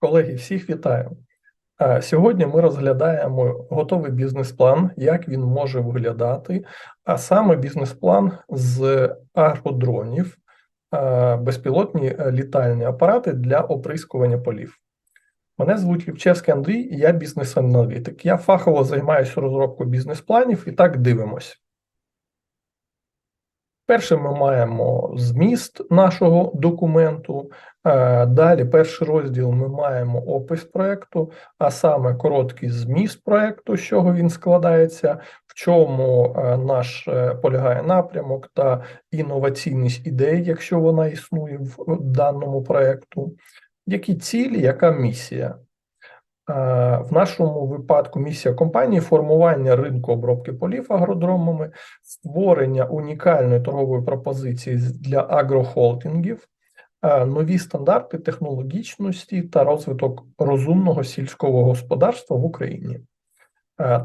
Колеги, всіх вітаю. Е, Сьогодні ми розглядаємо готовий бізнес-план, як він може виглядати, а саме бізнес-план з агродронів, е, безпілотні е, літальні апарати для оприскування полів. Мене звуть Лівчевський Андрій, я бізнес-аналітик. Я фахово займаюся розробкою бізнес-планів і так дивимось. Перше ми маємо зміст нашого документу. Е, Далі, перший розділ, ми маємо опис проекту, а саме короткий зміст проекту, з чого він складається, в чому е, наш е, полягає напрямок та інноваційність ідеї, якщо вона існує в даному проекту, які цілі, яка місія. В нашому випадку місія компанії формування ринку обробки полів агродромами, створення унікальної торгової пропозиції для агрохолдингів, нові стандарти технологічності та розвиток розумного сільського господарства в Україні.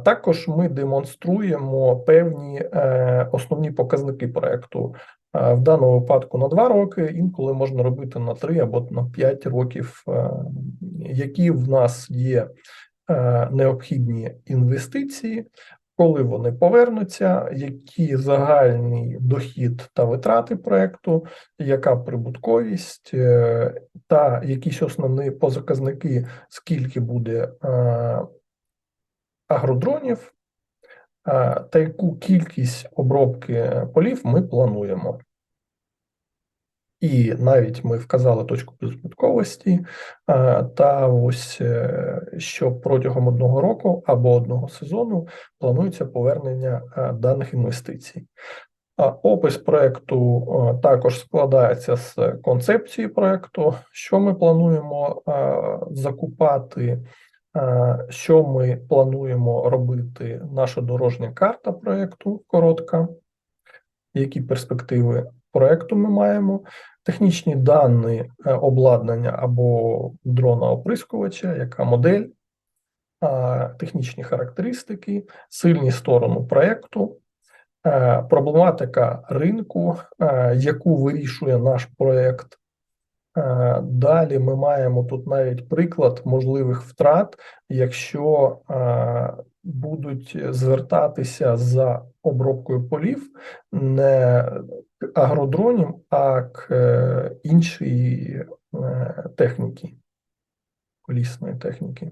Також ми демонструємо певні е, основні показники проекту. В даному випадку на 2 роки, інколи можна робити на 3 або на 5 років, е, які в нас є е, необхідні інвестиції, коли вони повернуться, які загальний дохід та витрати проекту, яка прибутковість та якісь основні позаказники, скільки буде агродронів та яку кількість обробки полів ми плануємо. І навіть ми вказали точку збитковості, та ось е, що протягом одного року або одного сезону планується повернення даних інвестицій. Опис проекту також складається з концепції проекту, що ми плануємо закупати що ми плануємо робити? Наша дорожня карта проєкту коротка, які перспективи проєкту ми маємо, технічні дані е, обладнання або дрона оприскувача, яка модель, технічні характеристики, сильні сторони проєкту, е, проблематика ринку, е, яку вирішує наш проєкт. Е, далі ми маємо тут навіть приклад можливих втрат, якщо е, будуть звертатися за обробкою полів не к агродронів, а к е, іншій техніки, колісної техніки.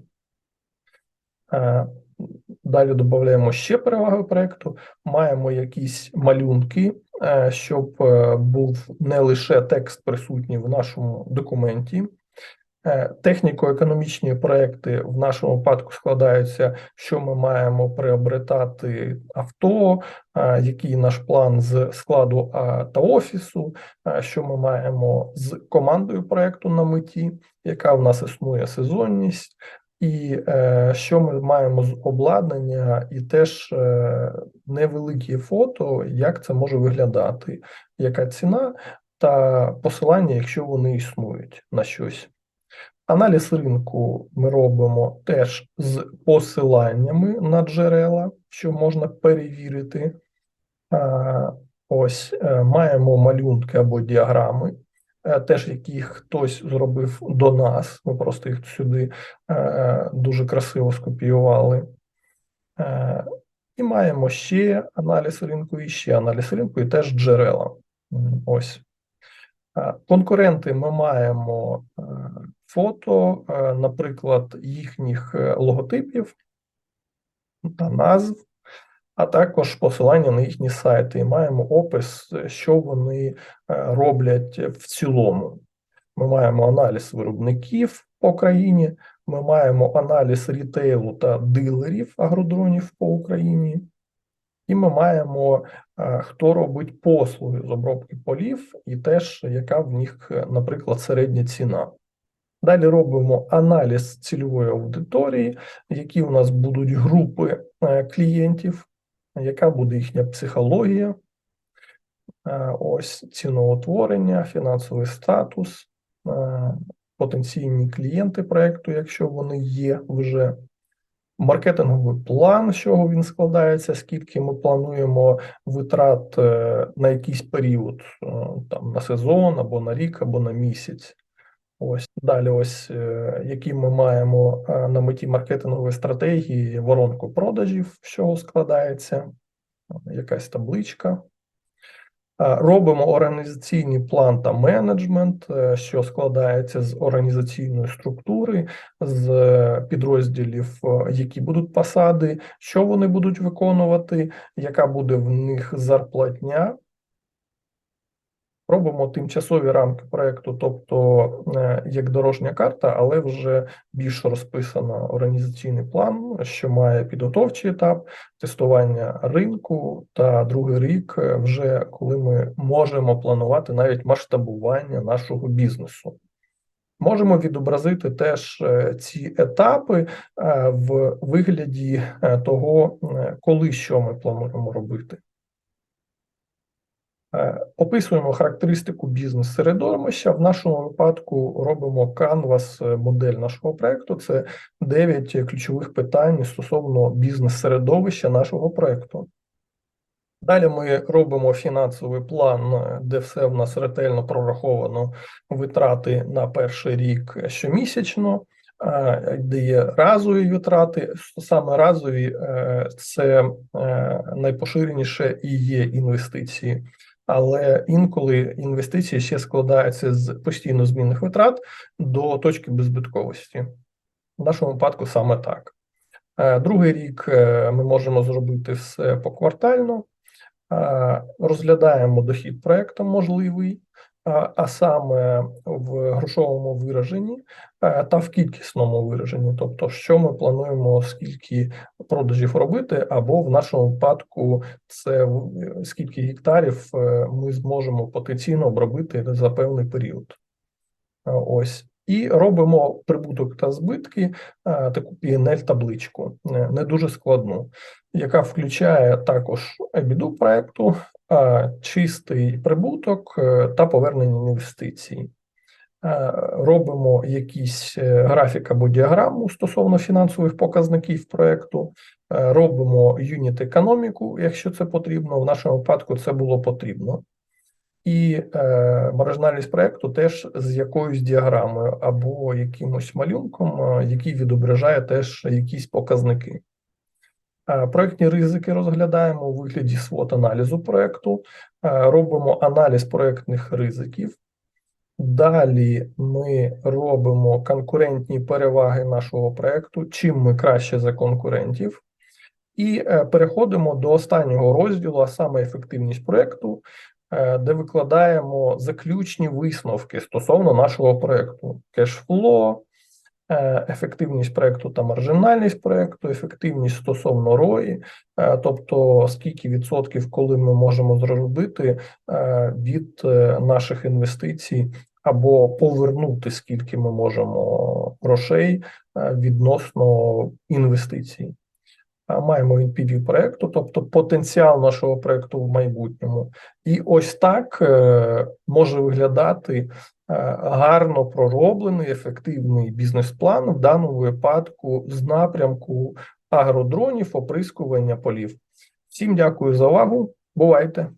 Далі додаємо ще переваги проєкту, маємо якісь малюнки, е, щоб е, був не лише текст присутній в нашому документі. Е, техніко-економічні проекти в нашому випадку складаються, що ми маємо приобретати авто, який наш план з складу та офісу, що ми маємо з командою проекту на меті, яка в нас існує сезонність, і е, що ми маємо з обладнання, і теж е, невеликі фото, як це може виглядати, яка ціна та посилання, якщо вони існують на щось. Аналіз ринку ми робимо теж з посиланнями на джерела, що можна перевірити. Е, ось е, маємо малюнки або діаграми. Е, теж які хтось зробив до нас. Ми просто їх сюди е, е, дуже красиво скопіювали. І маємо ще аналіз ринку, і ще аналіз ринку, і теж джерела. Ось. Конкуренти ми маємо фото, наприклад, їхніх логотипів та назв а також посилання на їхні сайти. І маємо опис, що вони е, роблять в цілому. Ми маємо аналіз виробників по країні, ми маємо аналіз рітейлу та дилерів агродронів по Україні, і ми маємо, е, хто робить послуги з обробки полів, і теж яка в них, наприклад, середня ціна. Далі робимо аналіз цільової аудиторії, які у нас будуть групи е, клієнтів, яка буде їхня психологія, е, ось ціноутворення, фінансовий статус, е, потенційні клієнти проєкту, якщо вони є вже. Маркетинговий план, з чого він складається, скільки ми плануємо витрат е, на якийсь період, там на сезон, або на рік, або на місяць. Ось далі, ось е, які ми маємо е, на меті маркетингової стратегії, воронку продажів, з чого складається, якась табличка. Е, Робимо організаційний план та менеджмент, що складається з організаційної структури, з підрозділів, які будуть посади, що вони будуть виконувати, яка буде в них зарплатня. Робимо тимчасові рамки проекту, тобто е, як дорожня карта, але вже більш розписано організаційний план, що має підготовчий етап, тестування ринку, та другий рік, е, вже коли ми можемо планувати навіть масштабування нашого бізнесу. Можемо відобразити теж е, ці етапи в вигляді того, коли що ми плануємо робити. Е, Описуємо характеристику бізнес-середовища. В нашому випадку робимо канвас е, модель нашого проекту. Це 9 ключових питань стосовно бізнес-середовища нашого проекту. Далі ми робимо фінансовий план, е, де все в нас ретельно прораховано витрати на перший рік щомісячно, де є разові витрати. Саме разові це найпоширеніше і є інвестиції. Але інколи інвестиції ще складаються з постійно змінних витрат до точки беззбитковості. В нашому випадку саме так. Е, Другий рік е, ми можемо зробити все поквартально, Е, розглядаємо дохід проекту можливий, а- саме в грошовому вираженні та в кількісному вираженні, тобто, що ми плануємо, скільки продажів робити, або в нашому випадку це в- скільки гектарів е, ми зможемо потенційно обробити за певний період. Е, Ось. І робимо прибуток та збитки, е, таку PNL табличку, е, не дуже складну, яка включає також EBITDA проекту, е, чистий прибуток е, та повернення інвестицій. Е, Робимо якийсь е, графік або діаграму стосовно фінансових показників проекту, е, робимо юніт економіку, якщо це потрібно. В нашому випадку це було потрібно. І е, маржинальність проекту теж з якоюсь діаграмою або якимось малюнком, який відображає теж якісь показники. Е, Проектні ризики розглядаємо у вигляді свот аналізу проекту, робимо аналіз проектних ризиків. Далі ми робимо конкурентні переваги нашого проекту, чим ми краще за конкурентів. І е, переходимо до останнього розділу, а саме ефективність проекту, е, де викладаємо заключні висновки стосовно нашого проекту: кешфло, е, ефективність проекту та маржинальність проекту, ефективність стосовно е, тобто скільки відсотків, коли ми можемо зробити від наших інвестицій. Або повернути скільки ми можемо грошей е, відносно інвестицій. Маємо NPV проекту, тобто потенціал нашого проекту в майбутньому. І ось так е, може виглядати е, гарно пророблений, ефективний бізнес-план в даному випадку з напрямку агродронів, оприскування полів. Всім дякую за увагу. Бувайте!